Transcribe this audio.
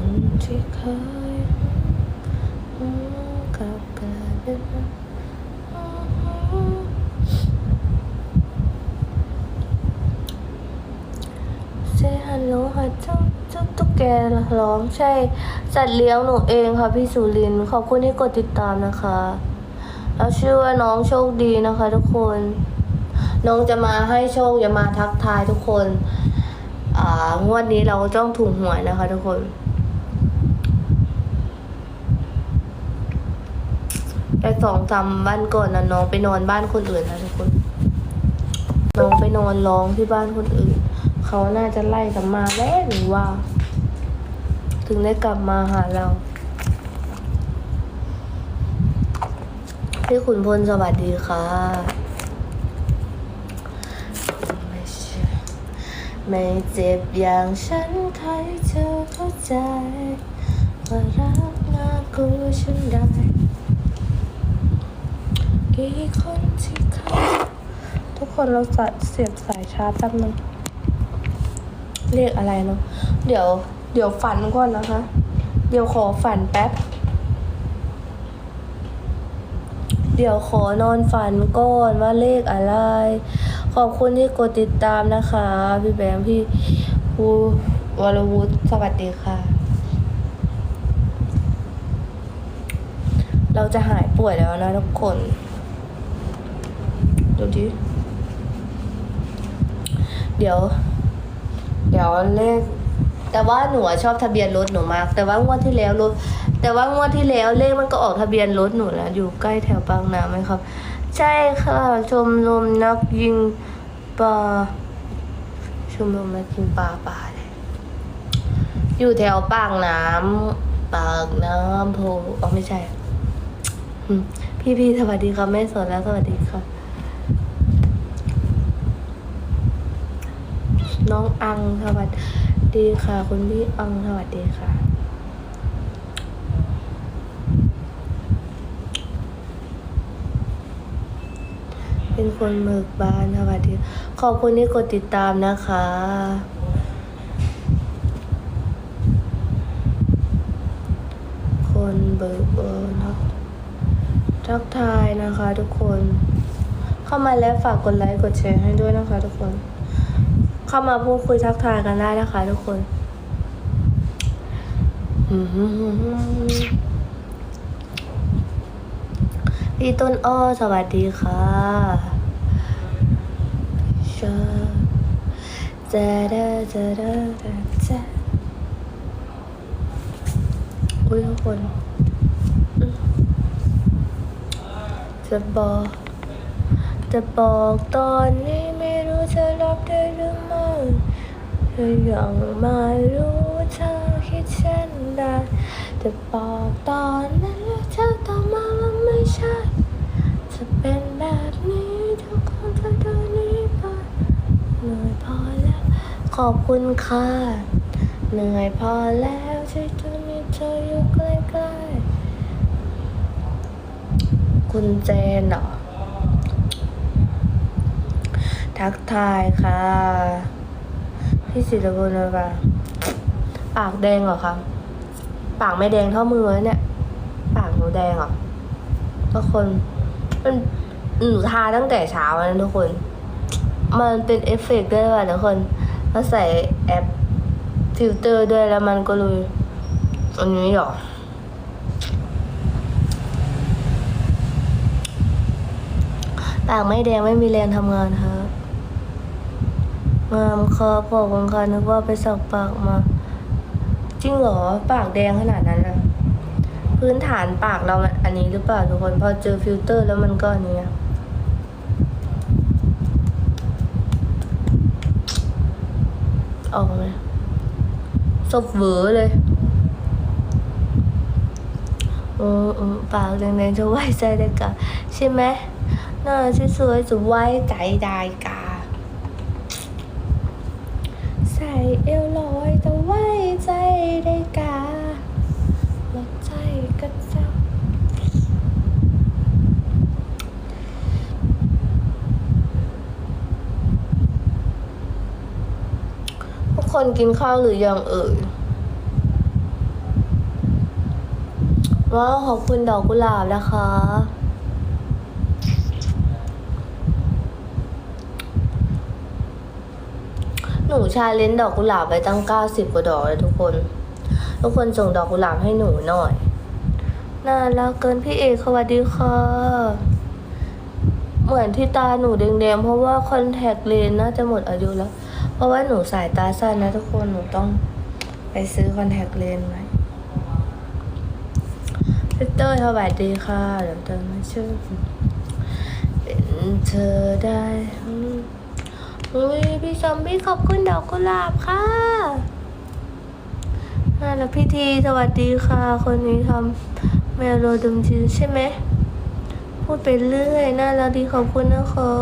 คนที่เคยกลับกลายเป็นเซฮัลโหลค่ะเจ้าเจ้าตุ๊กแกร้องใช่ สัตว์เลี้ยงหนูเองค่ะพี่สุริน ขอบคุณที่กดติดตามนะคะ แล้วชื่อว่าน้องโชคดีนะคะทุกคน น้องจะมาให้โชคจะมาทักทายทุกคนอ่างวดนี้เราต้องถูกหวยนะคะทุกคน แต่สองสามวันก่อนนะน้องไปนอนบ้านคนอื่นนะทุกคน น้องไปนอนร้องที่บ้านคนอื่น เขาน่าจะไล่กลับมาแล้วหรือว่า ถึงได้กลับมาหาเรา พี่ขุนพลสวัสดีค่ะไม่เจ็บอย่างฉันใครเธอเข้าใจ ว่ารักน่ากลัวฉันได้ คนที่เขาทุกคนเราจะเสียบสายชาร์จแป๊บนึงเรียกอะไรเนาะเดี๋ยว เดี๋ยวฝันก่อนนะคะ เดี๋ยวขอฝันแป๊บ เดี๋ยวขอนอนฝันก่อนว่าเลขอะไร ขอบคุณที่กดติดตามนะคะ พี่แบงค์พี่ภูวรวุฒิสวัสดีค่ะ เราจะหายป่วยแล้วนะทุกคน ดูดิ เดี๋ยว เดี๋ยวเลข แต่ว่าหนูชอบทะเบียนรถหนูมาก แต่ว่างวดที่แล้วรถ แต่ว่างวดที่แล้วเลขมันก็ออกทะเบียนรถหนูแล้วอยู่ใกล้แถวบางนาไหมครับ ใช่ค่ะ ชมรมนักยิงปลาชมรมนักยิงปลาป่าเลยอยู่แถวปากน้ำปากน้ำโพอ๋อไม่ใช่พี่พี่สวัสดีค่ะแม่สนแล้วสวัสดีค่ะ น้องอังสวัสดีค่ะ คุณพี่อังสวัสดีค่ะเป็นคนเบิกบานสวัสดี ขอบคุณที่กดติดตามนะคะคนเบิกบานครับทักทายนะคะทุกคน เข้ามาแล้วฝากกดไลค์กดแชร์ให้ด้วยนะคะทุกคน เข้ามาพูดคุยทักทายกันได้นะคะทุกคนอืมพี่ต้นอ้อสวัสดีค่ะชาจะได้จะได้จะอุ้ยทุกคนจะบอก จะบอกตอนนี้ไม่ รู้จะรับได้หรือไม่เธอยังไม่รู้เธอคิดเช่นใดจะบอกตอนนั้นแล้วเธอตอบมาว่าไม่ใช่ จะเป็นแบบนี้ทุกคนจะเดินนี้ไปเหนื่อยพอแล้ว ขอบคุณค่ะ เหนื่อยพอแล้วที่จะมีเธออยู่ใกล้ๆคุณเจนเหรอ ทักทายค่ะ พี่ศิลปุลปะปากแดงเหรอคะปากไม่แดงเท่ามือเนี่ย ปากหนูแดงเหรอทุกคนมันหนูทาตั้งแต่เช้าแล้วนะทุกคน มันเป็นเอฟเฟกต์ด้วยว่ะทุกคนแล้วใส่แอปฟิลเตอร์ด้วยแล้วมันก็เลยอันนี้หรอปากไม่แดงไม่มีแรงทำงานครับ งามครับขอบคุณค่ะนึกว่าไปสักปากมา จริงเหรอ ปากแดงขนาดนั้นนะพื้นฐานปากเรามันอันนี้หรือเปล่าทุกคน พอเจอฟิลเตอร์แล้วมันก็อันนี้อะออกไหมสบเวอเลยอืมอืมปากแดงๆจะไว้ใจได้กะใช่ไหมน้าสวยๆจะไว้ใจได้กา ใส่เอวลอยจะไว้ใจได้กาลดใจก็จะทุกคนกินข้าวหรือยังเอ่ยว้าวขอบคุณดอกกุหลาบนะคะ หนูชาเลนดอกกุหลาบไปตั้งเก้าสิบกว่าดอกเลยทุกคน ทุกคนส่งดอกกุหลาบให้หนูหน่อย น่ารักเกินพี่เอกสวัสดีค่ะเหมือนที่ตาหนูแดงๆเพราะว่าคอนแทคเลนส์น่าจะหมดอายุแล้ว เพราะว่าหนูสายตาสั้นนะทุกคนหนูต้องไปซื้อคอนแทคเลนส์ไหมพี่เต้ยสวัสดีค่ะเดี๋ยวเติมมาชื่อเป็นเธอได้ ฮ้ยพี่ซอมบี้ขอบคุณดอกกุหลาบค่ะน่าแล้วพี่ทีสวัสดีค่ะ คนนี้ทำเมโลดมจีใช่ไหม พูดไปเรื่อยน่ารักดีขอบคุณนะคะ